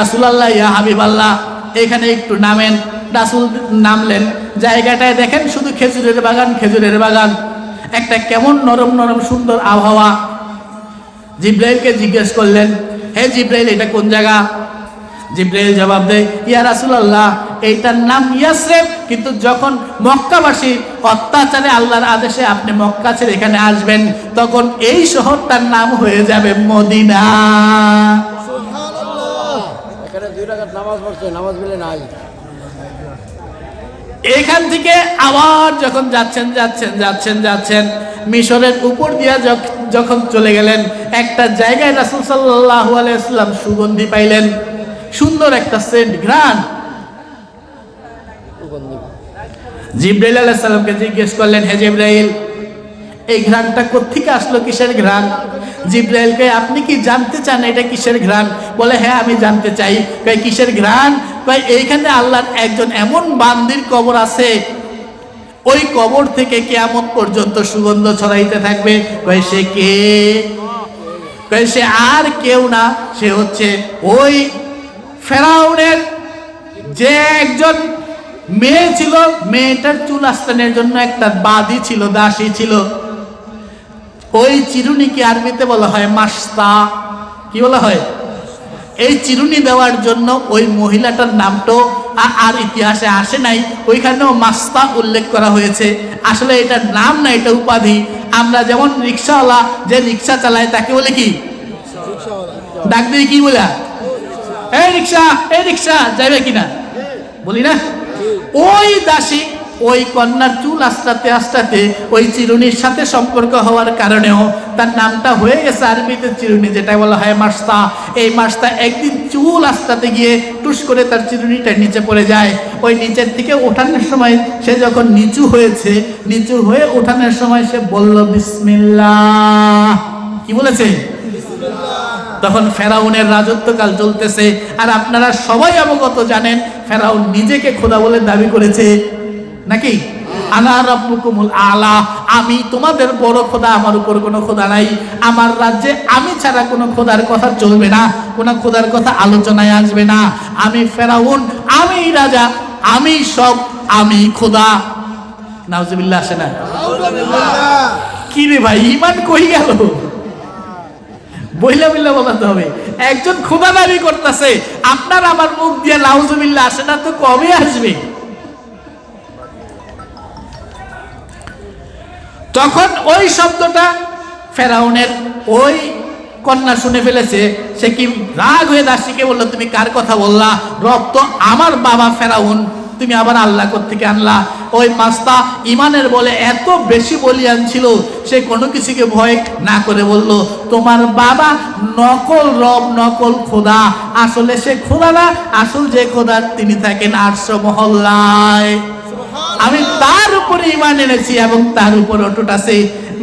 রাসুলাল্লাহ, ইয়া হাবিব আল্লাহ এখানে একটু নামেন। রাসুল নামলেন। জায়গাটায় দেখেন শুধু খেজুরের বাগান খেজুরের বাগান। একটা কেমন নরম নরম, সুন্দর আবহাওয়া। জিব্রাইলকে জিজ্ঞেস করলেন, হে জিব্রাইল, এটা কোন জায়গা? জিব্রাইল জবাব দেয়, ইয়া রাসুলাল্লাহ, এইটার নাম ইয়াসরেব কিন্তু যখন মক্কাবাসী অত্যাচারে আল্লাহর আদেশে আপনি মক্কা ছেড়ে এখানে আসবেন, তখন এই শহরটার নাম হয়ে যাবে মদিনা। এখানে নামাজ পড়ছে নামাজ মিলে নাই। এখান থেকে আবার যখন যাচ্ছেন যাচ্ছেন যাচ্ছেন যাচ্ছেন মিশরের উপর দিয়া যখন চলে গেলেন একটা জায়গায় রাসুল সাল্লাহ আলাইসলাম সুগন্ধি পাইলেন। সুন্দর একটা সেন্ট ঘ্রাণ। সুগন্ধি। জিব্রাইল আলাইহিস সালামকে জিজ্ঞেস করলেন হে জিব্রাইল এই ঘ্রাণটা কোত্থেকে আসলো কিসের ঘ্রাণ? জিব্রাইলকে, আপনি কি জানতে চান এটা কিসের ঘ্রাণ? বলে হ্যাঁ আমি জানতে চাই। কয়, কিসের ঘ্রাণ? কয়, এইখানে আল্লাহর একজন এমন বান্দির কবর আছে, ওই কবর থেকে কেয়ামত পর্যন্ত সুগন্ধ ছড়াইতে থাকবে। কয়, সে কে? কয়, সে আর কেউ না, সে হচ্ছে ওই ফেরাউনের যে একজন মেয়ে ছিল। মেয়েটার চুল আস্তানের জন্য একটা বাদি ছিল, দাসী ছিল। ওই চিরুনিকে আরবিতে বলা হয় মাস্তা। কি বলা হয়? এই চিরুনি দেওয়ার জন্য ওই মহিলাটার নামটাও আ- আর ইতিহাসে আসে নাই। ওইখানেও মাস্তা উল্লেখ করা হয়েছে। আসলে এটার নাম না, এটা উপাধি। আমরা যেমন রিক্সাওয়ালা, যে রিক্সা চালায় তাকে বলে কি? ডাক দিয়ে কি বলা? এই রিক্সা এই রিক্সা যাবে কিনা? বলি না? ওই দাসী ওই কন্যার চুল আস্তাতে আস্তাতে ওই চিরুনির সাথে সম্পর্ক হওয়ার কারণেও তার নামটা হয়ে গেছে আরবিতে চিরুনি যেটা বলা হয় মাস্তা। এই মাস্তা একদিন চুল আস্তাতে গিয়ে টুস করে তার চিরুনিটা নিচে পড়ে যায়। ওই নিচের থেকে ওঠানোর সময় সে যখন নিচু হয়েছে নিচু হয়ে ওঠানোর সময় সে বলল বিসমিল্লাহ। কি বলেছে? তখন ফেরাউনের রাজত্বকাল চলতেছে। আর আপনারা সবাই অবগত জানেন ফেরাউন নিজেকে খোদা বলে দাবি করেছে নাকি? আনা রব্বুকুমুল আলা, আমি তোমাদের বড় খোদা, আমার উপর কোনো খোদা নাই। আমার রাজ্যে আমি ছাড়া কোনো খোদার কথা চলবে না, কোনো খোদার কথা আলোচনায় আসবে না। আমি ফেরাউন, আমি রাজা, আমি সব, আমি খোদা। নাউজুবিল্লাহ, আসে না? কি রে ভাই, ইমান কই গেল? বইলা বিল্লা বলাতে হবে। একজন খোদা দাবি করতেছে, আপনার আমার মুখ দিয়ে লাউজুবিল্লা আসে না তো কবে আসবে? তখন ওই শব্দটা ফেরাউনের ওই কন্যা শুনে ফেলেছে। সে কি রাগ হয়ে দাসীকে বলল, তুমি কার কথা বললা? রব তো আমার বাবা ফেরাউন, তুমি আবার আল্লাহ থেকে আনলা? ওই মাস্তা ইমানের বলে এত বেশি বলিয়ান ছিল, সে কোনো কিছুকে ভয় না করে বলল, তোমার বাবা নকল রব, নকল খোদা। আসলে সে খোদা না, আসল যে খোদা তিনি থাকেন আটশো মহল্লায়। আমি তার উপরে ইমান এনেছি এবং তার উপর অটুট আছে।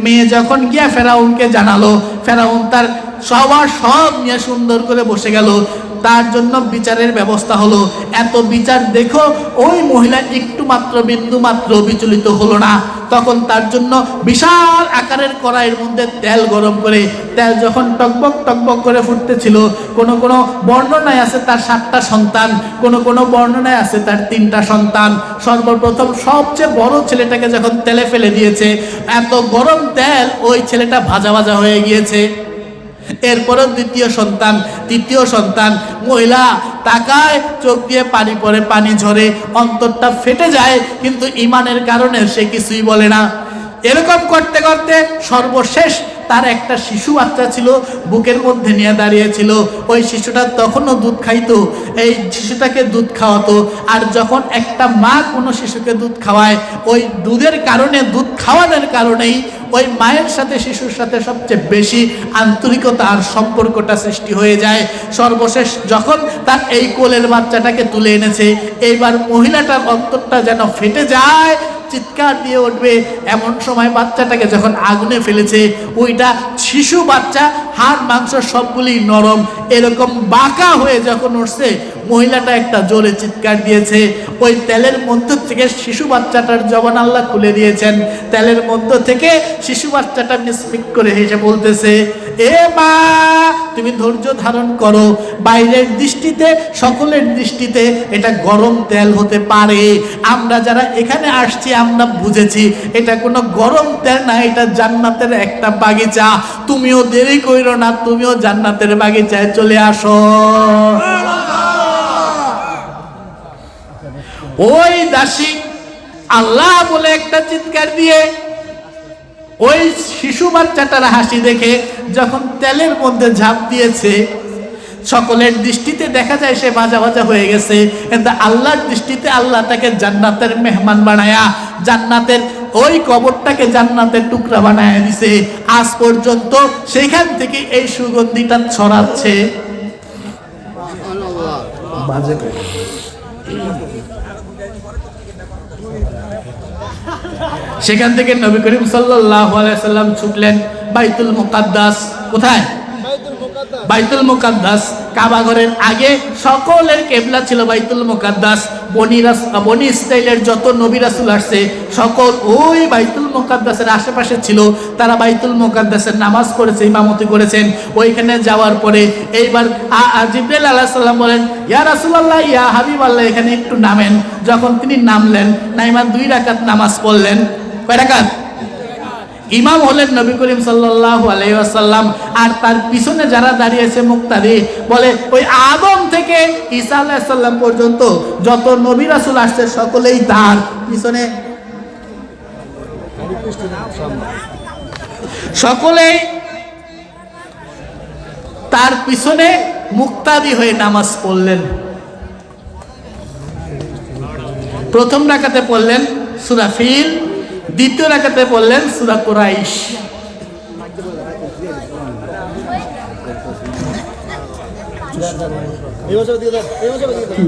মেয়ে যখন গিয়া ফেরাউনকে জানালো, ফেরাউন তার সবার সব নিয়ে সুন্দর করে বসে গেল। তার জন্য বিচারের ব্যবস্থা হলো। এত বিচার দেখো, ওই মহিলা একটু মাত্র বিন্দু মাত্র বিচলিত হলো না। তখন তার জন্য বিশাল আকারের কড়াইয়ের মধ্যে তেল গরম করে, তেল যখন টকবক টকবক করে ফুটতেছিল, কোন কোন বর্ণনায় আছে তার সাতটা সন্তান, কোন কোন বর্ণনায় আছে তার তিনটা সন্তান। সর্বপ্রথম সবচেয়ে বড় ছেলেটাকে যখন তেলে ফেলে দিয়েছে, এত গরম তেল ওই ছেলেটা ভাজা ভাজা হয়ে গিয়েছে। এরপরও দ্বিতীয় সন্তান, তৃতীয় সন্তান, মহিলা তাকায়, চোখ দিয়ে পানি পরে পানি ঝরে, অন্তরটা ফেটে যায়, কিন্তু ইমানের কারণে সে কিছুই বলে না। এরকম করতে করতে সর্বশেষ তার একটা শিশু বাচ্চা ছিল, বুকের মধ্যে নিয়ে দাঁড়িয়েছিল। ওই শিশুটা তখনও দুধ খাইতো। এই শিশুটাকে দুধ খাওয়াতো। আর যখন একটা মা কোনো শিশুকে দুধ খাওয়ায়, ওই দুধের কারণে, দুধ খাওয়ানোর কারণেই ওই মায়ের সাথে, শিশুর সাথে সবচেয়ে বেশি আন্তরিকতা আর সম্পর্কটা সৃষ্টি হয়ে যায়। সর্বশেষ যখন তার এই কোলের বাচ্চাটাকে তুলে এনেছে, এইবার মহিলাটার অন্তরটা যেন ফেটে যায় চিৎকার দিয়ে উঠবে। এমন সময় বাচ্চাটাকে যখন আগুনে ফেলেছে, ওইটা শিশু বাচ্চা, হাড়, মাংস সবগুলি নরম। এরকম বাঁকা হয়ে যখন উঠছে, মহিলাটা একটা জোরে চিৎকার দিয়েছে। ওই তেলের মধ্য থেকে শিশু বাচ্চাটার জবান আল্লাহ খুলে দিয়েছেন। তেলের মধ্য থেকে শিশু বাচ্চাটা মিসমিক করে হেসে বলতেছে, এ মা তুমি ধৈর্য ধারণ করো। বাইরের দৃষ্টিতে, সকলের দৃষ্টিতে এটা গরম তেল হতে পারে। আমরা যারা এখানে আসছি, আমরা বুঝেছি, এটা কোনো গরম তেল না, এটা জান্নাতের একটা বাগিচা। তুমিও দেরি কইরো না, তুমিও জান্নাতের বাগিচায় চলে আসো। ওই দাসী আল্লাহ বলে একটা চিৎকার দিয়ে ওই শিশু বাচ্চাটার হাসি দেখে যখন তেলের মধ্যে ঝাঁপ দিয়েছে সকলের দৃষ্টিতে দেখা যায় সে ভাজা ভাজা হয়ে গেছে। কিন্তু আল্লাহর দৃষ্টিতে আল্লাহ তাকে জান্নাতের মেহমান বানায়া জান্নাতের ওই কবরটাকে জান্নাতের টুকরা বানায় দিছে। আজ পর্যন্ত সেখান থেকে এই সুগন্ধিটা ছড়াচ্ছে। বাজে করে। সেখান থেকে নবী করিম সাল্লাহ সাল্লাম ছুটলেন বাইতুল মুকাদ্দাস। কোথায়? বাইতুল মুকাদ্দাস। কাবা ঘরের আগে সকলের কেবলা ছিল বাইতুল মুকাদ্দাস। বনিরাস বনি ইসরাইলের যত নবী রাসূল আসছে, সকল ওই বাইতুল মুকাদ্দাসের আশেপাশে ছিল। তারা বাইতুল মুকাদ্দাসের নামাজ করেছে ইমামতি করেছেন। ওইখানে যাওয়ার পরে এইবার জিব্রাইল আলাইহিস সালাম বলেন, ইয়া রাসূলুল্লাহ, ইয়া হাবিবাল্লাহ, এখানে একটু নামেন। যখন তিনি নামলেন নাইমা দুই রাকাত নামাজ পড়লেন। কয় রাকাত? ইমাম হলেন নবী করিম সাল্লাল্লাহু আলাইহি ওয়াসাল্লাম, আর তার পিছনে যারা দাঁড়িয়েছে মুক্তাদি, বলে ওই আদম থেকে ঈসা সালাম পর্যন্ত যত নবী রাসুল আসছে, সকলেই তার পিছনে। সকলেই তার পিছনে মুক্তাদি হয়ে নামাজ পড়লেন। প্রথম ডাকাতে পড়লেন সূরা ফিল দ্বিতীয় রাকাতে বললেন সূরা কুরাইশ। এই বছর দিয়ে দাও এই বছর দিয়ে দাও।